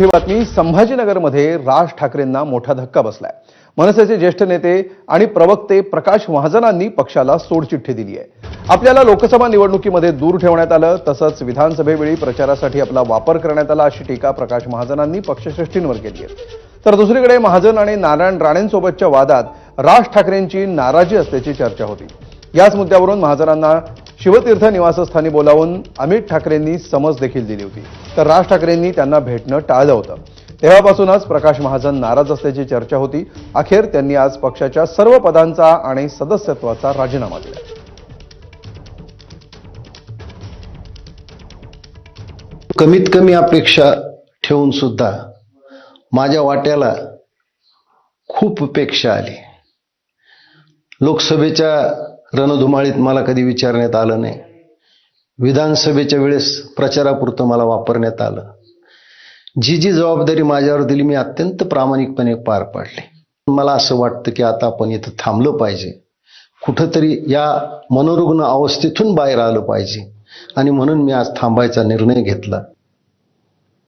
मोठी बातमी संभाजीनगरमध्ये राज ठाकरेंना मोठा धक्का बसलाय. मनसेचे ज्येष्ठ नेते आणि प्रवक्ते प्रकाश महाजनांनी पक्षाला सोडचिठ्ठी दिली आहे. आपल्याला लोकसभा निवडणुकीमध्ये दूर ठेवण्यात आलं तसंच विधानसभेवेळी प्रचारासाठी आपला वापर करण्यात आला अशी टीका प्रकाश महाजनांनी पक्षश्रेष्ठींवर केली आहे. तर दुसरीकडे महाजन आणि नारायण राणेंसोबतच्या वादात राज ठाकरेंची नाराजी असल्याची चर्चा होती. याच मुद्द्यावरून महाजनांना शिवतीर्थ निवासस्थानी बोलावून अमित ठाकरेंनी समज देखील दिली होती. तर राज ठाकरेंनी त्यांना भेटणं टाळलं होतं. तेव्हापासूनच प्रकाश महाजन नाराज असल्याची चर्चा होती. अखेर त्यांनी आज पक्षाच्या सर्व पदांचा आणि सदस्यत्वाचा राजीनामा दिला. कमीत कमी अपेक्षा ठेवून सुद्धा माझ्या वाट्याला खूप अपेक्षा आली. लोकसभेच्या रणधुमाळीत मला कधी विचारण्यात आलं नाही. विधानसभेच्या वेळेस प्रचारापुरतं मला वापरण्यात आलं. जी जी जबाबदारी माझ्यावर दिली मी अत्यंत प्रामाणिकपणे पार पाडली. मला असं वाटतं की आता आपण इथं थांबलं पाहिजे. कुठंतरी या मनोरुग्ण अवस्थेतून बाहेर आलं पाहिजे. आणि म्हणून मी आज थांबायचा निर्णय घेतला.